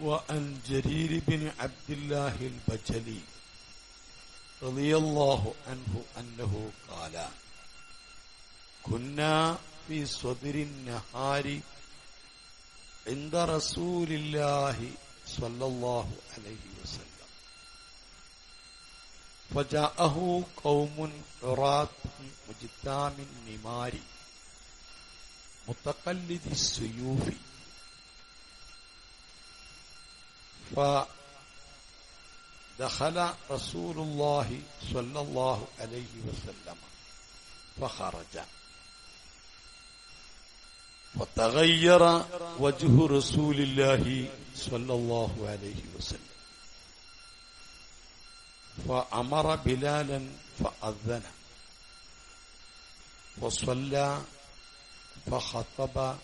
وعن جرير بن عبد الله البجلي رضي الله عنه أنه قال كنا في صدر النهار عند رسول الله صلى الله عليه وسلم. فجاءه قوم عراة مجتام النمار متقلد السيوف فدخل رسول الله صلى الله عليه وسلم فخرج. فتغير وجه رسول الله صلى الله عليه وسلم. فأمر بلالا فأذن. وصلى فخطب.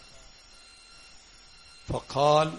فقال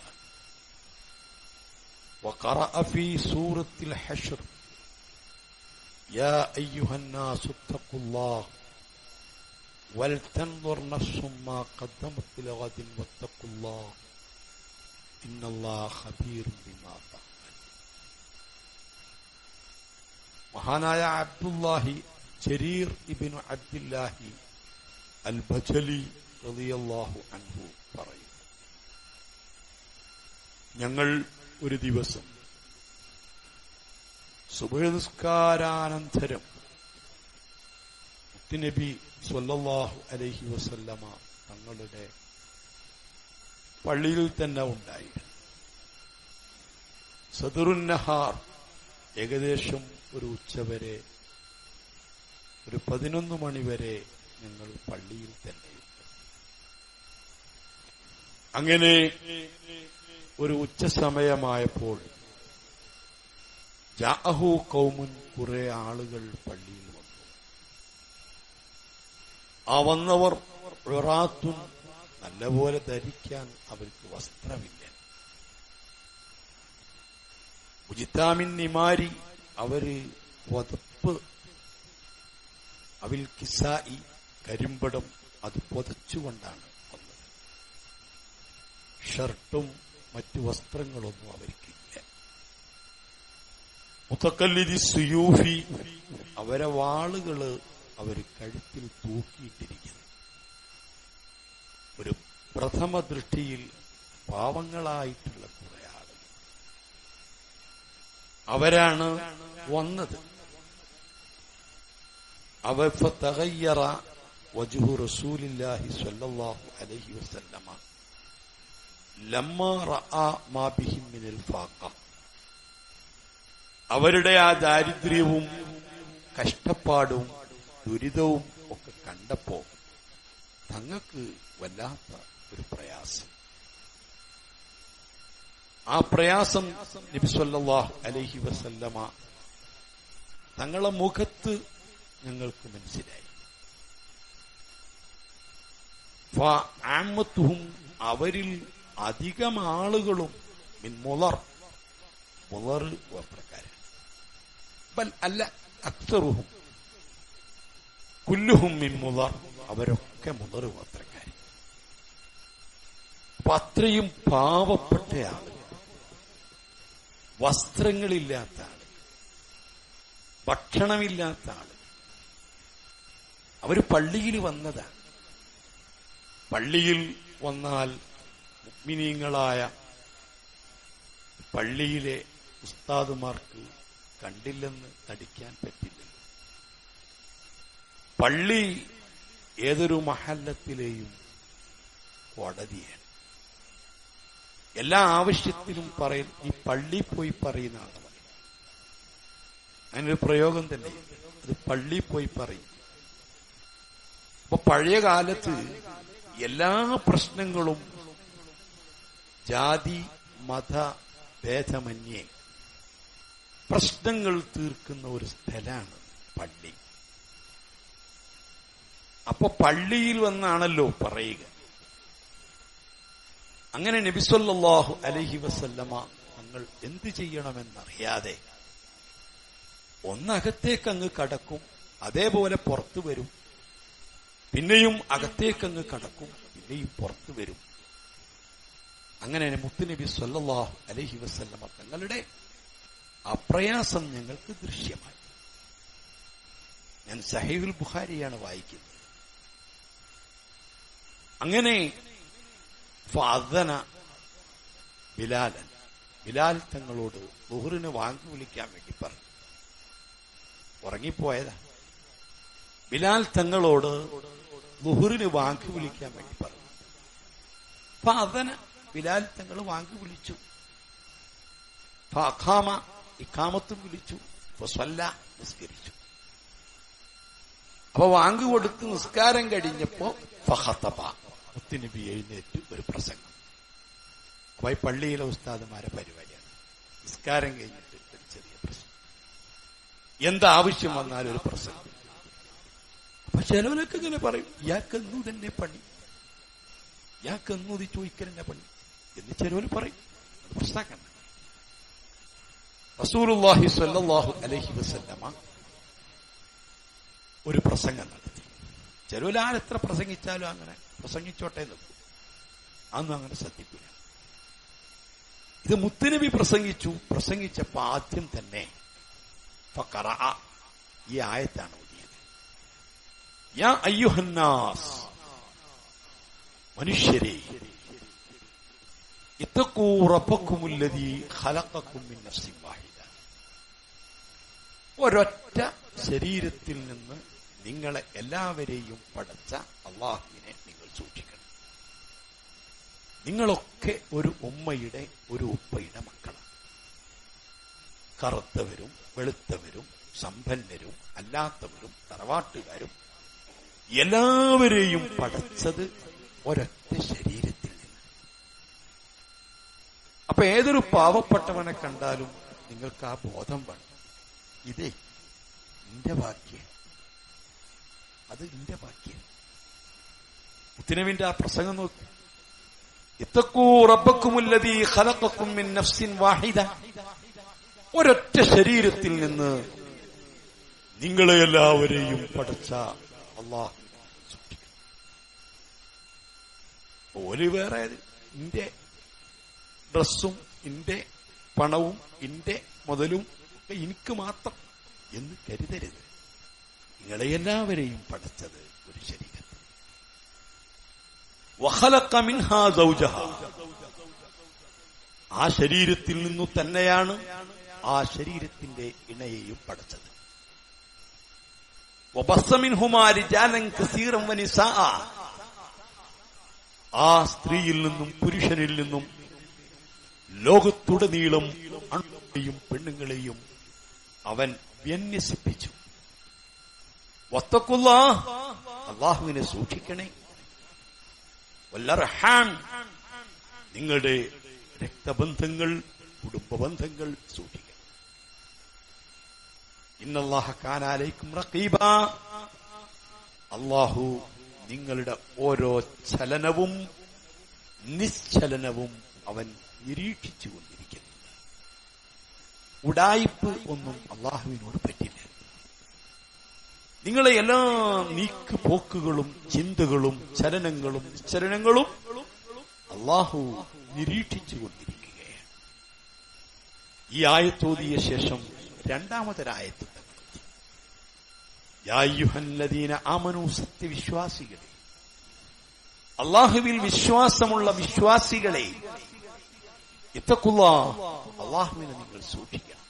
وقرأ في سورة الحشر يا أيها الناس اتقوا الله ولتنظر نفس ما قدمت لغد واتقوا الله إن الله خبير بما تعمل മഹാനായ അബ്ദുല്ലാഹി ജരീർ ഇബിനു അബ്ദുല്ലാഹി അൽ ബജലി റളിയല്ലാഹു അൻഹു പറയും ഞങ്ങൾ ഒരു ദിവസം. സുബഹനിസ്കാരാനന്തരം. നബി സ്വല്ലല്ലാഹു അലഹി വസല്ലമ തങ്ങളുടെ പള്ളിയിൽ തന്നെ ഉണ്ടായിരുന്നു. സദുറുന്നഹാർ ഏകദേശം ഒരു ഉച്ചവരെ ഒരു പതിനൊന്ന് മണിവരെ ഞങ്ങൾ പള്ളിയിൽ തന്നെ അങ്ങനെ ഒരു ഉച്ച സമയമായപ്പോൾ ജാഹു കൗമുൻ കുറെ ആളുകൾ പള്ളിയിൽ വന്നു. ആ വന്നവർ റൊറാത്തും നല്ലപോലെ ധരിക്കാൻ അവർക്ക് വസ്ത്രമില്ല. ഉജിത്താമിൻ നിമാരി അവർ പുതപ്പ് അവിൽ കിസായി കരിമ്പടം അത് പുതച്ചുകൊണ്ടാണ് വന്നത്. ഷർട്ടും മറ്റു വസ്ത്രങ്ങളൊന്നും അവർക്കില്ല മുത്തക്കല്ലിരി സുയൂഫി. അവരെ വാളുകൾ അവർ കഴുത്തിൽ തൂക്കിയിട്ടിരിക്കുന്നു. ഒരു പ്രഥമ ദൃഷ്ടിയിൽ പാവങ്ങളായിട്ടുള്ള കുറെ ആളുകൾ. അവരാണ് വന്നത്. അവ തകയ്യറ വജുഹു റസൂലില്ലാഹി സ്വല്ലല്ലാഹു അലഹി വസല്ലമ. അവരുടെ ആ ദാരിദ്ര്യവും കഷ്ടപ്പാടും ദുരിതവും ഒക്കെ കണ്ടപ്പോ തങ്ങൾക്ക് വല്ലാത്ത ഒരു പ്രയാസം. ആ പ്രയാസം നബി അലഹി വസല്ലമ തങ്ങളെ മുഖത്ത് ഞങ്ങൾക്ക് മനസ്സിലായി. അവരിൽ അധികം ആളുകളും മിൻ മുളർ. മുളർ ഗോത്രക്കാരൻ അല്ല അക്തറുഹും. കുല്ലുഹും മിൻ മുളർ. അവരൊക്കെ മുളർ ഗോത്രക്കാരൻ അപ്പൊ അത്രയും പാവപ്പെട്ട ആളുകൾ. വസ്ത്രങ്ങളില്ലാത്ത ആൾ ഭക്ഷണമില്ലാത്ത ആൾ അവർ പള്ളിയിൽ വന്നതാണ് പള്ളിയിൽ വന്നാൽ മുഗ്മിനീങ്ങളായ പള്ളിയിലെ ഉസ്താദുമാർക്ക് കണ്ടില്ലെന്ന് നടിക്കാൻ പറ്റില്ല പള്ളി ഏതൊരു മഹല്ലത്തിലെയും കോടതിയാണ് എല്ലാ ആവശ്യത്തിലും പറയും ഈ പള്ളി പോയി പറയുന്ന ആളാണ് അതിനൊരു പ്രയോഗം തന്നെ അത് പള്ളി പോയി പറയും അപ്പൊ പഴയ കാലത്ത് എല്ലാ പ്രശ്നങ്ങളും ജാതി മത ഭേദമന്യേ. പ്രശ്നങ്ങൾ തീർക്കുന്ന ഒരു സ്ഥലമാണ് പള്ളി. അപ്പൊ പള്ളിയിൽ വന്നാണല്ലോ പറയുക. അങ്ങനെ നബിസ്വല്ലാഹു അലഹി വസല്ലമ തങ്ങൾ എന്ത് ചെയ്യണമെന്നറിയാതെ ഒന്നകത്തേക്ക് അങ്ങ് കടക്കും അതേപോലെ പുറത്തു വരും. പിന്നെയും അകത്തേക്കങ്ങ് കടക്കും പിന്നെയും പുറത്തു വരും. അങ്ങനെ മുത്തുനബി സല്ലാഹു അലഹി വസ്ല്ലമ തങ്ങളുടെ അപ്രയാസം ഞങ്ങൾക്ക് ദൃശ്യമായി. ഞാൻ സഹീബുൽ ബുഖാരിയാണ് വായിക്കുന്നത്. അങ്ങനെ ഫാദന ബിലാലൻ ബിലാൽ തങ്ങളോട് ബുഹറിന് വാങ്ങി വിളിക്കാൻ വേണ്ടി പറഞ്ഞു. ഉറങ്ങിപ്പോയതാ. ബിലാൽ തങ്ങളോട് ബുഹറിന് വാങ്ങി വിളിക്കാൻ വേണ്ടി പറഞ്ഞു. ഫാദന ബിലാൽ തങ്ങൾ വാങ്ങി വിളിച്ചു. ഫാഖാമ ഇക്കാമത്തും വിളിച്ചു. ഫസ്വല്ല നിസ്കരിച്ചു. അപ്പൊ വാങ്ങി കൊടുത്ത് നിസ്കാരം കഴിഞ്ഞപ്പോ ഫഹത്തബ എഴുന്നേറ്റ് ഒരു പ്രസംഗം. അപ്പൊ ഈ പള്ളിയിലെ ഉസ്താദുമാരെ പരിപാടിയാണ്. നിസ്കാരം കഴിഞ്ഞിട്ട് ഒരു ചെറിയ പ്രസംഗം എന്താവശ്യം വന്നാലും ഒരു പ്രസംഗം. അപ്പൊ ചിലവരൊക്കെ ഇങ്ങനെ പറയും ഇയാൾക്ക് എന്നു തന്നെ പണി. ഇയാൾക്ക് എന്നു ചോദിക്കലെന്നെ പണി. എന്ന് ചെരുവിൽ പറയും. അത് റസൂലുല്ലാഹി റസൂലുള്ളാഹി അലഹി വസല്ലമ ഒരു പ്രസംഗം നടത്തി. ചെരുവിൽ ആരെത്ര പ്രസംഗിച്ചാലും അങ്ങനെ പ്രസംഗിച്ചോട്ടെ നിൽക്കും അന്ന് അങ്ങനെ ശ്രദ്ധിക്കില്ല ഇത് മുത്തുനബി പ്രസംഗിച്ചു. പ്രസംഗിച്ചപ്പോ ആദ്യം തന്നെ ഈ ആയത്താണ് ഓതിയത്. യാ അയ്യുഹന്നാസ് മനുഷ്യരെ ഒരൊറ്റ ശരീരത്തിൽ നിന്ന് നിങ്ങളെ എല്ലാവരെയും പടച്ച അള്ളാഹുവിനെ നിങ്ങൾ സൂക്ഷിക്കണം. നിങ്ങളൊക്കെ ഒരു ഉമ്മയുടെ ഒരു ഉപ്പയുടെ മക്കളാണ്. കറുത്തവരും വെളുത്തവരും സമ്പന്നരും അല്ലാത്തവരും തറവാട്ടുകാരും എല്ലാവരെയും പടച്ചത് ഒരൊറ്റ നിന്ന് അപ്പൊ ഏതൊരു പാവപ്പെട്ടവനെ കണ്ടാലും നിങ്ങൾക്ക് ആ ബോധം വേണം. ഇതേ എന്റെ വാക്യം അത് എന്റെ വാക്യം മുത്തിനവിന്റെ ആ പ്രസംഗം നോക്കി. ഒരൊറ്റ ശരീരത്തിൽ നിന്ന് നിങ്ങളെ എല്ലാവരെയും പഠിച്ച അള്ളാഹ് ഒരു വേറെ ഇന്റെ ഡ്രസ്സും എന്റെ പണവും എന്റെ മുതലും ഒക്കെ എനിക്ക് മാത്രം എന്ന് കരുതരുത് നിങ്ങളെ എല്ലാവരെയും പഠിച്ചത് ഒരു ശരീരത്തിൽ. ആ ശരീരത്തിൽ നിന്നു തന്നെയാണ് ആ ശരീരത്തിന്റെ ഇണയെയും പഠിച്ചത്. ആ സ്ത്രീയിൽ നിന്നും പുരുഷനിൽ നിന്നും ലോകത്തുടനീളം ആണുങ്ങളെയും പെണ്ണുങ്ങളെയും അവൻ വ്യന്യസിപ്പിച്ചു വത്തക്കുള്ള അള്ളാഹുവിനെ സൂക്ഷിക്കണേ. വല്ലർഹാം നിങ്ങളുടെ രക്തബന്ധങ്ങൾ കുടുംബബന്ധങ്ങൾ സൂക്ഷിക്കണം. ഇന്നല്ലാഹ കാനാലേക്കും റഖീബ. അള്ളാഹു നിങ്ങളുടെ ഓരോ ചലനവും നിശ്ചലനവും അവൻ നിരീക്ഷിച്ചുകൊണ്ടിരിക്കുന്നു. ഉടായിപ്പ് ഒന്നും അള്ളാഹുവിനോട് പറ്റില്ല. നിങ്ങളെ എല്ലാ നീക്ക് പോക്കുകളും ചിന്തകളും ചലനങ്ങളും ചലനങ്ങളും അള്ളാഹു നിരീക്ഷിച്ചുകൊണ്ടിരിക്കുകയാണ്. ഈ ആയത്തോതിയ ശേഷം രണ്ടാമതൊരായത്ത് യായുഹല്ലദീന ആമനു സത്യവിശ്വാസികളെ. അള്ളാഹുവിൽ വിശ്വാസമുള്ള വിശ്വാസികളെ അള്ളാഹുവിനെ നിങ്ങൾ സൂക്ഷിക്കണം.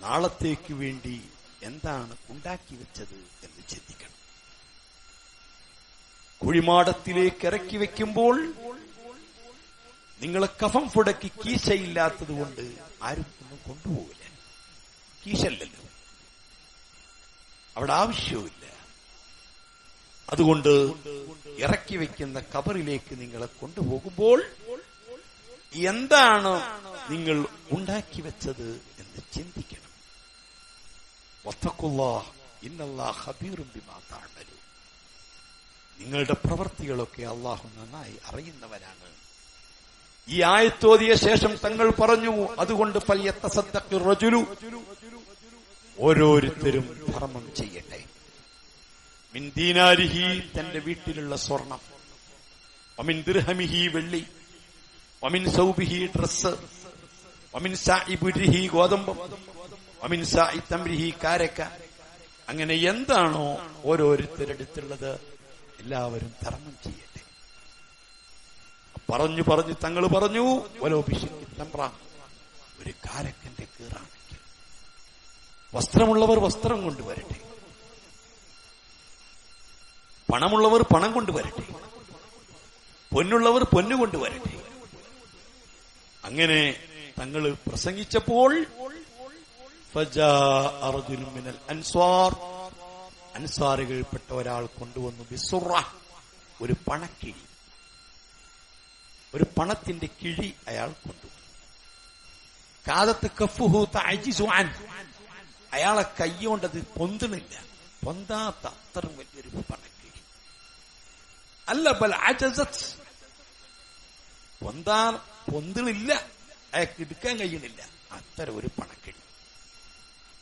നാളത്തേക്ക് വേണ്ടി എന്താണ് ഉണ്ടാക്കി വെച്ചത് എന്ന് ചിന്തിക്കണം. കുഴിമാടത്തിലേക്ക് ഇറക്കി വെക്കുമ്പോൾ നിങ്ങളെ കഫം പുടക്കി കീശയില്ലാത്തത് കൊണ്ട് ആരും ഒന്നും കൊണ്ടുപോകില്ല. കീശല്ലല്ലോ അവിടെ ആവശ്യവുമില്ല. അതുകൊണ്ട് ഇറക്കി വെക്കുന്ന കബറിലേക്ക് നിങ്ങളെ കൊണ്ടുപോകുമ്പോൾ എന്താണ് നിങ്ങൾ ഉണ്ടാക്കി വെച്ചത് എന്ന് ചിന്തിക്കണം. നിങ്ങളുടെ പ്രവൃത്തികളൊക്കെ അള്ളാഹു നന്നായി അറിയുന്നവനാണ് ഈ ആയത്തോതിയ ശേഷം തങ്ങൾ പറഞ്ഞു അതുകൊണ്ട് പല്യത്തസദ്ദഖി റജുലു. ഓരോരുത്തരും ധർമ്മം മിൻ ദീനാരിഹി തന്റെ വീട്ടിലുള്ള സ്വർണം. ഒമിൻ ദിർഹമിഹി വെള്ളി. ഒമിൻ സൗബിഹി ഡ്രസ് ഒമിൻ സായിബുരിഹി ഗോതമ്പം. ഒമിൻ സായി തമ്രിഹി കാരക്ക. അങ്ങനെ എന്താണോ ഓരോരുത്തരെടുത്തുള്ളത് എല്ലാവരും ധർമ്മം ചെയ്യട്ടെ. പറഞ്ഞു പറഞ്ഞു തങ്ങൾ പറഞ്ഞു വലോപിശിക്ക് തമ്പ്ര ഒരു കാരക്കന്റെ കീറാണെങ്കിൽ വസ്ത്രമുള്ളവർ വസ്ത്രം കൊണ്ടുവരട്ടെ. പണമുള്ളവർ പണം കൊണ്ടുവരട്ടെ. പൊന്നുള്ളവർ പൊന്നു കൊണ്ടുവരട്ടെ. അങ്ങനെ തങ്ങൾ പ്രസംഗിച്ചപ്പോൾ അൻസ്വാർ അൻസാറുകൾപ്പെട്ട ഒരാൾ കൊണ്ടുവന്നു ബിസുറ ഒരു പണക്കിഴി. ഒരു പണത്തിന്റെ കിഴി അയാൾ കൊണ്ടുവന്നു അയാളെ കൈകൊണ്ടത് പൊന്തണില്ല. പൊന്താത്ത അത്ര വലിയൊരു പണക്കിഴി അല്ല ബൽ അജസത്. പൊന്താൻ പൊന്തണില്ല അയാൾക്ക് എടുക്കാൻ കഴിയണില്ല അത്തരം ഒരു പണക്കെടി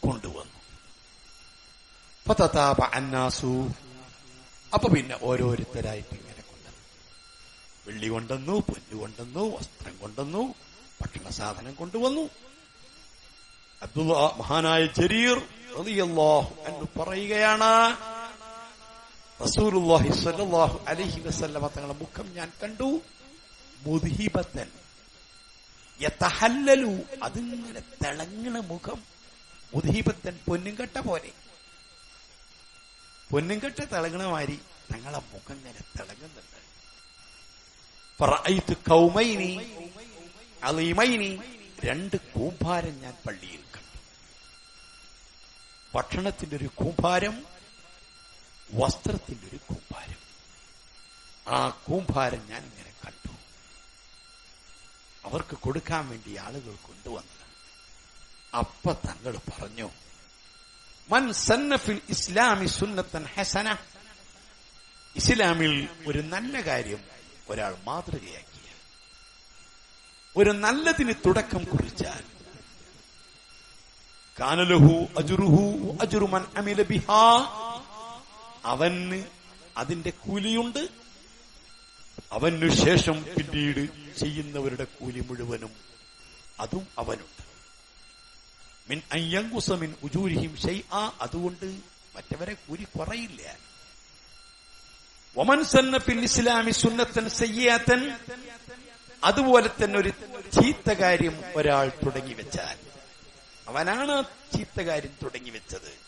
കൊണ്ടുവന്നു. ഫതതാബ അന്നാസു. അപ്പൊ പിന്നെ ഓരോരുത്തരായിട്ട് ഇങ്ങനെ കൊണ്ടുവന്നു. വെള്ളി കൊണ്ടുവന്നു പൊന്നു കൊണ്ടുവന്നു വസ്ത്രം കൊണ്ടുവന്നു ഭക്ഷണ സാധനം കൊണ്ടുവന്നു. അബ്ദുള്ള മഹാനായ അൻഹു പറയുകയാണ് റസൂലുള്ളാഹി സ്വല്ലല്ലാഹു അലൈഹി വസല്ലമ തങ്ങളുടെ മുഖം ഞാൻ കണ്ടു. മുദ്ഹിബത്തൻ യതഹല്ലലു. അതിങ്ങനെ തിളങ്ങണ മുഖം. മുദ്ഹിബത്തൻ പൊന്നുംകെട്ട പോലെ. പൊന്നുംകെട്ട തിളങ്ങണ മാതിരി ഞങ്ങളെ മുഖം ഇങ്ങനെ തിളങ്ങുന്നുണ്ട്. ഫറഅയ്തു കൗമൈനി അലീമൈനി രണ്ട് കൂമ്പാരം ഞാൻ പള്ളിയിൽ കണ്ടു. ഭക്ഷണത്തിന്റെ ഒരു കൂമ്പാരം വസ്ത്രത്തിന്റെ ഒരു കൂമ്പാരം. ആ കൂമ്പാരം ഞാൻ ഇങ്ങനെ കണ്ടു. അവർക്ക് കൊടുക്കാൻ വേണ്ടി ആളുകൾ കൊണ്ടുവന്നത്. അപ്പ തങ്ങൾ പറഞ്ഞു മൻ സന്നഫിൽ ഇസ്ലാമി സുന്നത്തൻ ഹസന. ഇസ്ലാമിൽ ഒരു നല്ല കാര്യം ഒരാൾ മാതൃകയാക്കിയ ഒരു നല്ലതിന് തുടക്കം കുറിച്ചാൽ കാനലഹു അജുറുഹു അജുറുമൻ അമില ബിഹാ. അവന് അതിന്റെ കൂലിയുണ്ട്. അവനു ശേഷം പിന്നീട് ചെയ്യുന്നവരുടെ കൂലി മുഴുവനും അതും അവനുണ്ട്. മിൻ അയ്യങ്കുസമിൻ ഉജൂരിഹിം ഷെയ് ആ അതുകൊണ്ട് മറ്റവരെ കൂലി കുറയില്ല. ഒമൻ സന്നഫിൽ ഇസ്ലാമി സുന്നത്തൻ സയ്യാത്തൻ അതുപോലെ തന്നെ ഒരു ചീത്ത കാര്യം ഒരാൾ തുടങ്ങി വെച്ചാൽ. അവനാണ് ചീത്ത കാര്യം തുടങ്ങി വെച്ചത്.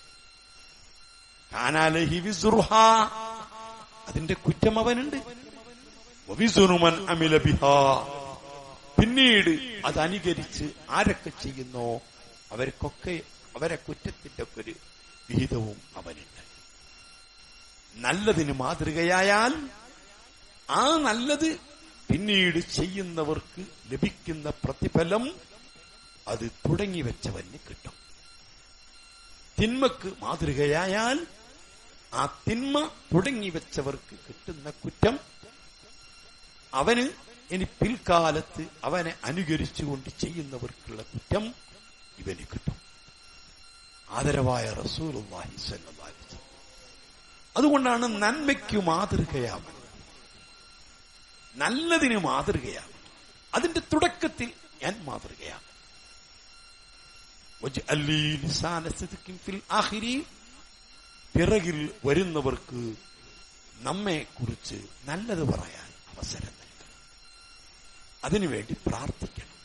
അതിന്റെ കുറ്റം അവനുണ്ട് പിന്നീട് അത് അനുകരിച്ച് ആരൊക്കെ ചെയ്യുന്നോ അവർക്കൊക്കെ അവരെ കുറ്റത്തിന്റെ ഒക്കെ ഒരു വിഹിതവും അവനുണ്ട്. നല്ലതിന് മാതൃകയായാൽ ആ നല്ലത് പിന്നീട് ചെയ്യുന്നവർക്ക് ലഭിക്കുന്ന പ്രതിഫലം അത് തുടങ്ങി വെച്ചവന് കിട്ടും. തിന്മക്ക് മാതൃകയായാൽ ആ തിന്മ തുടങ്ങി വെച്ചവർക്ക് കിട്ടുന്ന കുറ്റം അവന് ഇനി പിൽക്കാലത്ത് അവനെ അനുകരിച്ചുകൊണ്ട് ചെയ്യുന്നവർക്കുള്ള കുറ്റം ഇവന് കിട്ടും. ആദരവായ റസൂലുള്ളാഹി അതുകൊണ്ടാണ് നന്മയ്ക്ക് മാതൃകയാവണം. നല്ലതിന് മാതൃകയാവണം. അതിന്റെ തുടക്കത്തിൽ ഞാൻ മാതൃകയാണ് പിറകിൽ വരുന്നവർക്ക് നമ്മെ കുറിച്ച് നല്ലത് പറയാൻ അവസരം നൽകണം. അതിനുവേണ്ടി പ്രാർത്ഥിക്കണം.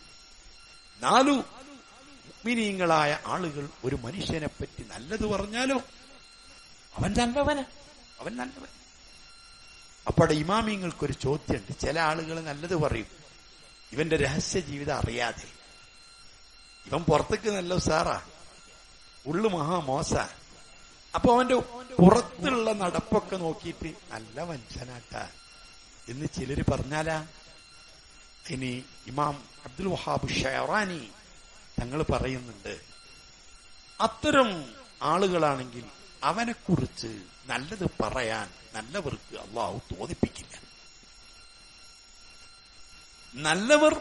നാലു മിനിയങ്ങളായ ആളുകൾ ഒരു മനുഷ്യനെ പറ്റി നല്ലത് പറഞ്ഞാലോ? അവൻ നല്ലവന്. അവൻ നല്ലവൻ. അപ്പോടെ ഇമാമിങ്ങൾക്കൊരു ചോദ്യമുണ്ട്. ചില ആളുകൾ നല്ലത് പറയും. ഇവന്റെ രഹസ്യ ജീവിതം അറിയാതെ. ഇവൻ പുറത്തേക്ക് നല്ല സാറാ ഉള്ളു മഹാമോസ അപ്പൊ അവന്റെ പുറത്തുള്ള നടപ്പൊക്കെ നോക്കിയിട്ട് നല്ല വഞ്ചനാട്ട എന്ന് ചിലര് പറഞ്ഞാലാ ഇനി ഇമാം അബ്ദുൽ വഹാബ് ഷെയറാനി തങ്ങൾ പറയുന്നുണ്ട് അത്തരം ആളുകളാണെങ്കിൽ അവനെക്കുറിച്ച് നല്ലത് പറയാൻ നല്ലവർക്ക് അള്ളാഹു തോന്നിപ്പിക്കില്ല. നല്ലവർ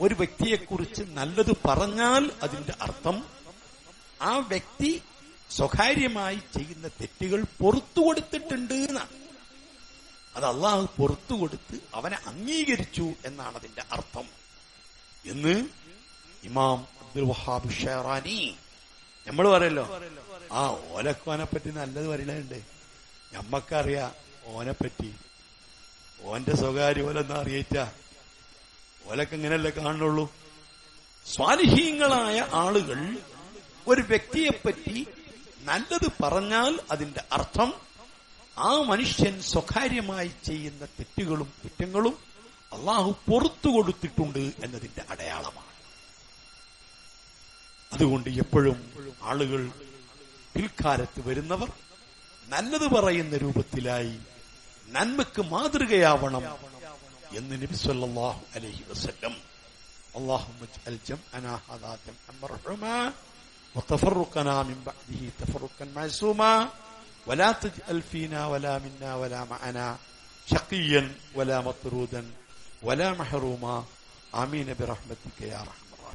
ഒരു വ്യക്തിയെക്കുറിച്ച് നല്ലത് പറഞ്ഞാൽ അതിന്റെ അർത്ഥം ആ വ്യക്തി സ്വകാര്യമായി ചെയ്യുന്ന തെറ്റുകൾ പുറത്തു കൊടുത്തിട്ടുണ്ട് എന്നാണ് അത് അള്ളാഹു പുറത്തു കൊടുത്ത് അവനെ അംഗീകരിച്ചു എന്നാണ് അതിന്റെ അർത്ഥം. എന്ന് ഇമാം അബ്ദുൽ വഹാബ് ഷെറാനി നമ്മൾ പറയല്ലോ ആ ഓലക്കോനെ പറ്റി നല്ലത് പറയണുണ്ട്. ഞമ്മക്കറിയാ ഓനെ പറ്റി ഓന്റെ സ്വകാര്യ ഓലെന്നാ അറിയിച്ച. ഓലൊക്കെ ഇങ്ങനെയല്ലേ കാണുള്ളൂ സ്വാലിഹീങ്ങളായ ആളുകൾ ഒരു വ്യക്തിയെപ്പറ്റി നല്ലത് പറഞ്ഞാൽ അതിന്റെ അർത്ഥം ആ മനുഷ്യൻ സ്വകാര്യമായി ചെയ്യുന്ന തെറ്റുകളും കുറ്റങ്ങളും അള്ളാഹു പുറത്തു കൊടുത്തിട്ടുണ്ട് എന്നതിന്റെ അടയാളമാണ്. അതുകൊണ്ട് എപ്പോഴും ആളുകൾ പിൽക്കാലത്ത് വരുന്നവർ നല്ലത് പറയുന്ന രൂപത്തിലായി നന്മക്ക് മാതൃകയാവണം എന്ന് നബി സല്ലല്ലാഹു അലൈഹി വസല്ലം അള്ളാഹു وتفرقنا من بعده تفرقا معصوما ولا تجعل فينا ولا منا ولا معنا شقيا ولا مطرودا ولا محروما. آمين برحمتك يا رحمن.